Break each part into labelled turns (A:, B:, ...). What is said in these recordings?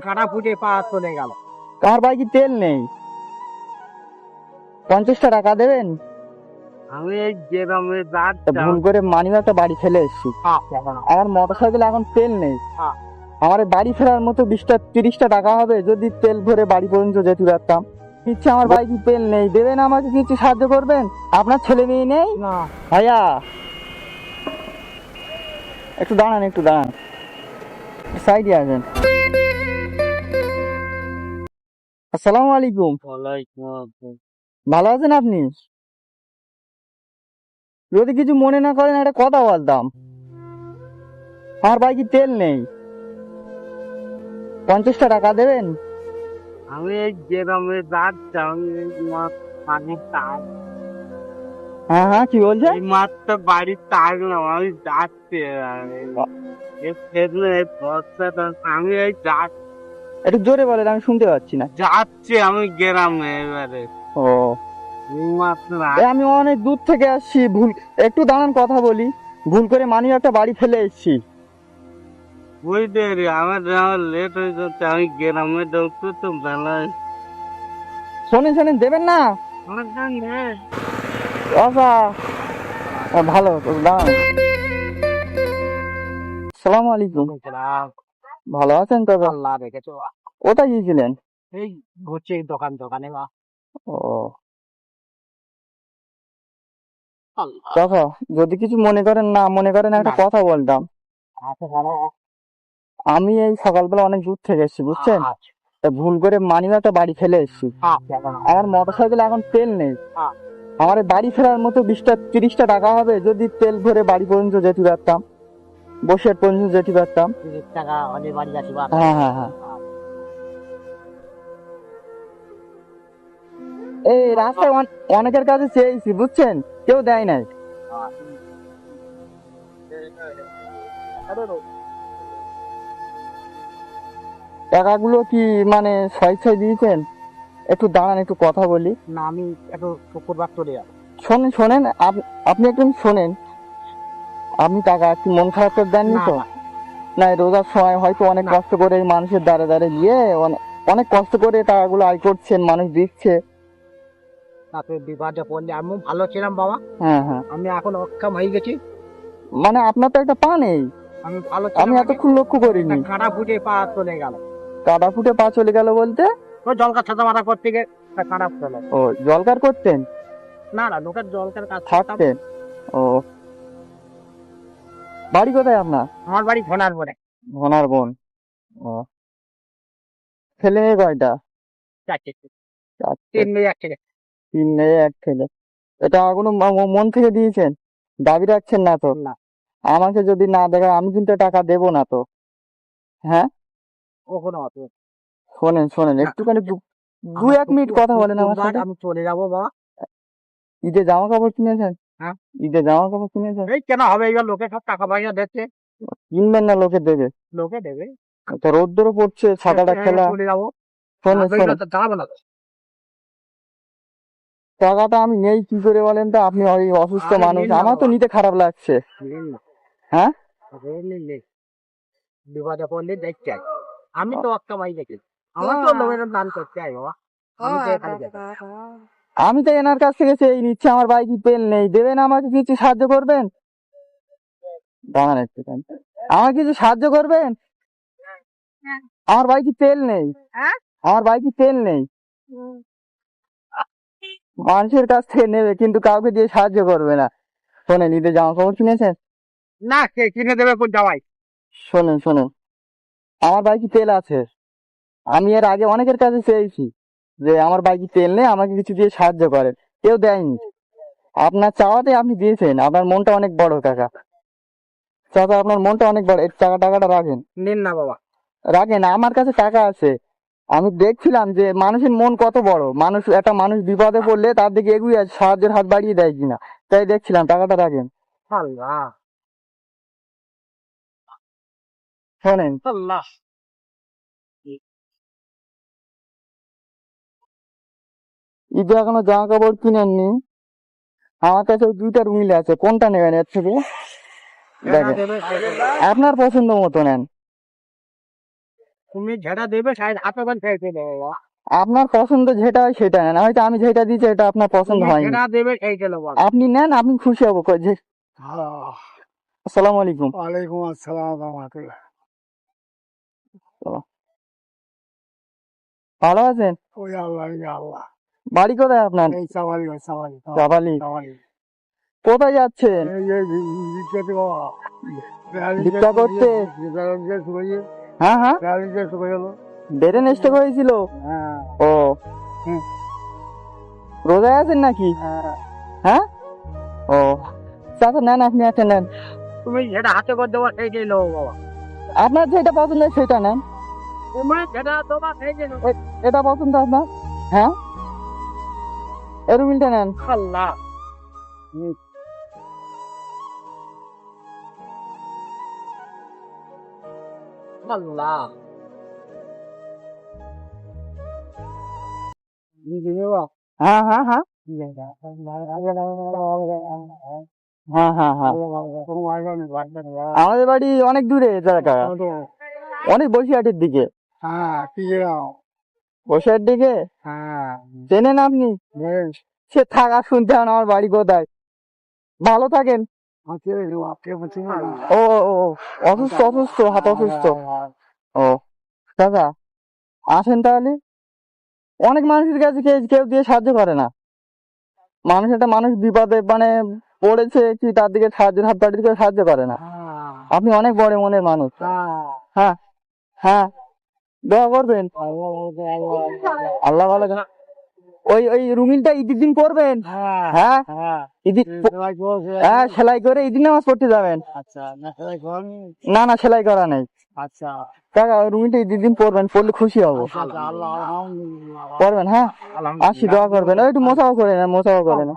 A: কাটা ফুটে পা চলে গেল।
B: আমার বাইকে তেল নেই? পঞ্চাশটা টাকা দেবেন?
A: আমি
B: তা
A: যাচ্ছি
B: ভুল করে মানি একটা বাড়ি ফেলে এসেছি। আমার মোটর সাইকেলে এখন তেল নেই।
A: হ্যাঁ।
B: আমার বাড়ি ফেরার মতো বিশটা তিরিশটা টাকা হবে যদি তেল ভরে বাড়ি পর্যন্ত যেতে পারতাম। ইচ্ছে আমার বাইকে তেল নেই? দেবেন আমাকে কিছু সাহায্য করবেন? আপনার ছেলে মেয়ে নেই?
A: না।
B: ভাইয়া। একটু দাঁড়ান একটু দাঁড়ান। সাইডে আসেন। আসসালামু আলাইকুম।
A: ওয়ালাইকুম আসসালাম।
B: ভালো আছেন আপনি? যদি কিছু মনে না করেন একটা কথা বলতাম। আমার বাইকে তেল নেই? পঞ্চাশটা টাকা দেবেন?
A: আমি এই গ্রামে যাচ্ছি
B: হ্যাঁ হ্যাঁ কি বলছেন
A: মাত্র বাড়ির থাকলাম আমি যাচ্ছি। আমি এই যাচ্ছি।
B: একটু জোরে বলেন আমি শুনতে পাচ্ছি না।
A: যাচ্ছি আমি গ্রামে এবারে।
B: ও। আমি অনেক দূর থেকে আসছি ভুল একটু দাঁড়ান কথা বলি। ভুল করে মানি একটা বাড়ি ফেলে এসেছি।
A: বুঝতে পারি আমার আমার লেট হয়ে যাচ্ছে আমি গ্রামে ঢুকতে তো বেলা
B: শোনেন শোনেন দেবেন না? আচ্ছা ভালো দাঁড়ান। সালাম আলাইকুম। ভালো আছেন তো
A: আল্লাহ রেখেছো
B: কোথায় গিয়েছিলেন?
A: এই ঘুরছে দোকান দোকানে বা
B: ও। কথা যদি কিছু মনে করেন না মনে করেন একটা কথা বলতাম।
A: আচ্ছা
B: আমি এই সকালবেলা অনেক দূর থেকে এসেছি বুঝছেন?
A: আচ্ছা।
B: ভুল করে মানি একটা বাড়ি ফেলে এসেছি।
A: আচ্ছা
B: আমার মোটর সাইকেলে এখন তেল নেই। আমার বাড়ি ফেরার মতো বিশটা তিরিশটা টাকা হবে যদি তেল ভরে বাড়ি পর্যন্ত যেতে পারতাম। বসে পর্যন্ত যেতে পারতাম।
A: টাকা হলে বাড়ি যাচ্ছি
B: হ্যাঁ হ্যাঁ হ্যাঁ। এই রাস্তায় অনেকের কাছে চেয়েছি বুঝছেন? কেউ দেয় নাই। টাকাগুলো কি মানে ছয় ছয় দিয়েছেন? একটু দাঁড়ান একটু কথা বলি।
A: না আমি একটু শুক্রবার চলে যাব।
B: শোনেন শোনেন আপ- আপনি একটু শোনেন। আপনি টাকা কি মন খারাপ করে দেননি তো?
A: না।
B: রোজার সময় হয়তো অনেক কষ্ট করে মানুষের দ্বারে দ্বারে গিয়ে অনেক কষ্ট করে টাকাগুলো আয় করছেন মানুষ দিচ্ছে।
A: তুই বিবাদে পড়লে। আমি ভালো ছিলাম বাবা।
B: হ্যাঁ হ্যাঁ।
A: আমি এখন অক্ষম হয়ে গেছি।
B: মানে আপনার তো একটা পা নেই।
A: আমি ভালো
B: আমি এতক্ষণ লক্ষ্য করিনি।
A: কাটা ফুটে পা চলে গেল।
B: কাদা ফুটে পা চলে গেল বলতে?
A: ওই জলকার ছাতা মাথা করতে গিয়ে কাটা ফুটে
B: ও জলকার করতেন?
A: না না লোকের জলকার কাজ
B: থাকতেন? ও বাড়ি কোথায় আপনার?
A: আমার বাড়ি ঘোনার পরে
B: ঘনার বোন ও। ছেলে মেয়ে কয়টা?
A: চারটে। তিন মেয়ে এক ছেলে।
B: তিন মেয়ে এক ছেলে। এটা কোনো মন থেকে দিয়েছেন? দাবি রাখছেন না তো?
A: না।
B: আমাকে যদি না দেখায় আমি কিন্তু টাকা দেবো না তো। হ্যাঁ?
A: ওখানে অত
B: শোনেন শোনেন একটুখানি দু- দু এক মিনিট কথা বলেন আমার সাথে।
A: আমি চলে যাব বাবা।
B: ঈদে জামা কাপড় কিনেছেন?
A: হ্যাঁ।
B: ঈদে জামা কাপড় কিনেছেন
A: এই কেন হবে? এবার লোকে সব টাকা পয়সা দিচ্ছে।
B: কিনবেন না লোকে দেবে।
A: লোকে দেবে।
B: তো রোদ্দুরও পড়ছে ছাতাটা খেলা।
A: দাঁড়াবো না
B: টাকাটা আমি নেই কি করে বলেন তো? আপনি ওই অসুস্থ মানুষ। আমার তো নিতে খারাপ লাগছে। হ্যাঁ।
A: বিপদে পড়লে দেখতে আমি তো অক্ষমাই দেখি। আমার তো লোকের দান করতে চাই বাবা। আমি তো।
B: আমি তো এনার কাছ থেকে সেই নিচ্ছি আমার বাইকে পেন নেই? দেবেন আমাকে কিছু সাহায্য করবেন? দাঁড়ান একটুখানি। আমার কিছু সাহায্য করবেন? আমার বাইকে তেল নেই? আমার বাইকে তেল নেই? মানুষের কাছ থেকে নেবে কিন্তু কাউকে দিয়ে সাহায্য করবে না। শোনেন ঈদের জামা কাপড় কিনেছেন?
A: না কে কিনে দেবে কোন জামাই?
B: শোনেন শোনেন। আমার বাইকে তেল আছে? আমি এর আগে অনেকের কাছে চেয়েছি। যে আমার বাইকে তেল নেই আমাকে কিছু দিয়ে সাহায্য করেন। কেউ দেয়নি। আপনার চাওয়াতে আপনি দিয়েছেন আপনার মনটা অনেক বড় কাকা। চাচা আপনার মনটা অনেক বড়। এই টাকা টাকাটা রাখেন।
A: নিন না বাবা।
B: রাখেন আমার কাছে টাকা আছে। আমি দেখছিলাম যে মানুষের মন কত বড়। মানুষ একটা মানুষ বিপদে পড়লে তার দিকে এগিয়ে আসে, সাহায্যের হাত বাড়িয়ে দেয় কিনা। তাই দেখছিলাম টাকাটা রাখেন।
A: আল্লাহ।
B: শোনেন।
A: আল্লাহ।
B: ঈদে এখনও জামা কাপড় কিনেননি। আমার কাছে দুইটা দুইটার মিল আছে। কোনটা নেবেন এর থেকে? দেখেন। আপনার পছন্দ মতো নেন।
C: তুমি যেটা দেবে হাতে
B: আপনার পছন্দ যেটা হয় সেটা নেন। হয়তো আমি যেটা দিচ্ছি এটা আপনার পছন্দ হয়নি।
C: যেটা দেবে
B: আপনি নেন আপনি খুশি হব কই যে আসসালামু আলাইকুম।
C: ওয়ালাইকুম আসসালাম রহমতুল্লাহ।
B: ভালো আছেন?
C: ওই আল্লাহ আল্লাহ।
B: বাড়ি কোথায় আপনার?
C: এই সাওয়ালি
B: কোথায় যাচ্ছেন? ভিক্ষা করতে? হ্যাঁ হ্যাঁ। ব্রেন স্ট্রোক হয়েছিল?
C: হ্যাঁ।
B: ও। রোজায় আছেন নাকি?
C: হ্যাঁ।
B: হ্যাঁ? ও। চাচা নেন আপনি একটা নেন।
C: তুমি যেটা হাতে করে দেবো সেই খেলো বাবা।
B: আপনার যেটা পছন্দ সেটা নেন।
C: যেটা
B: এটা পছন্দ আপনার? হ্যাঁ? রুমিলটা নেন?
C: আল্লাহ। আল্লাহ।
B: হ্যাঁ হ্যাঁ হ্যাঁ। হ্যাঁ হ্যাঁ হ্যাঁ। আমাদের বাড়ি অনেক দূরে জায়গা অনেক বসিরহাটের দিকে।
C: হ্যাঁ
B: বসিরহাট দিকে?
C: হ্যাঁ।
B: চেনেন আপনি? সে থাকা শুনতে হবে না আমার বাড়ি কোথায়? ভালো থাকেন।
C: বলছেন
B: ও ও, অসুস্থ অসুস্থ হাত অসুস্থ। ও দাদা আসেন তাহলে। অনেক মানুষের কাছে কেউ দিয়ে সাহায্য করে না। মানুষ একটা মানুষ বিপদে মানে পড়েছে কি তার দিকে সাহায্যের হাত কেউ সাহায্য করে না। আপনি অনেক বড় মনের মানুষ। হ্যাঁ হ্যাঁ। করবেন আল্লাহ ভালো ওই ওই রুমিনটা ঈদের দিন পড়বেন হ্যাঁ ঈদি হ্যাঁ। সেলাই করে ঈদিন নামাজ পড়তে যাবেন।
C: আচ্ছা না
B: না সেলাই করা নেই।
C: আচ্ছা।
B: কাকা রুমিনটা ঈদের দিন পড়বেন পড়লে খুশি হব।
C: আচ্ছা আলহামদুলিল্লাহ।
B: পড়বেন হ্যাঁ? আসি দোয়া করবেন। ওই একটু মোছাও করে না মোছাও করে না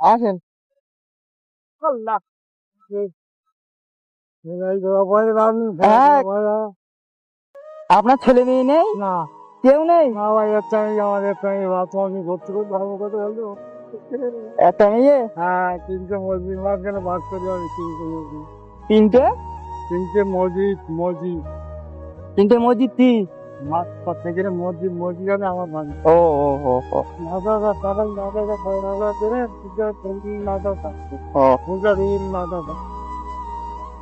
B: আসেন।
C: আল্লাহ।
B: হ্যাঁ। আপনার ছেলে মেয়ে নেই?
C: না।
B: কেউ নেই?
C: একটা মেয়ে, হ্যাঁ তিনটে মসজিদ মাঝখানে বাস করি আমি তিনটে মসজিদ।
B: তিনটে?
C: তিনটে মসজিদ মসজিদ।
B: তিনটে মসজিদ কি?
C: মাছ মসজিদ মসজিদ আছে আমার
B: ও ও
C: নাদা পূজা দিন
B: ও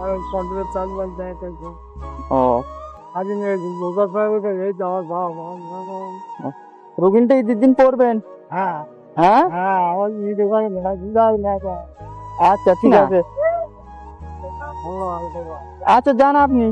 C: আর ওই চাল বাল দেয় তো।
B: ও।
C: হাসি নিয়ে লোকাল ওটা এই যাওয়ার
B: বাবা ঈদের দিন পড়বেন?
C: হ্যাঁ।
B: হ্যাঁ?
C: হ্যাঁ আমার
B: আচ্ছা ঠিক আছে।
C: ভালো
B: আচ্ছা যান আপনি।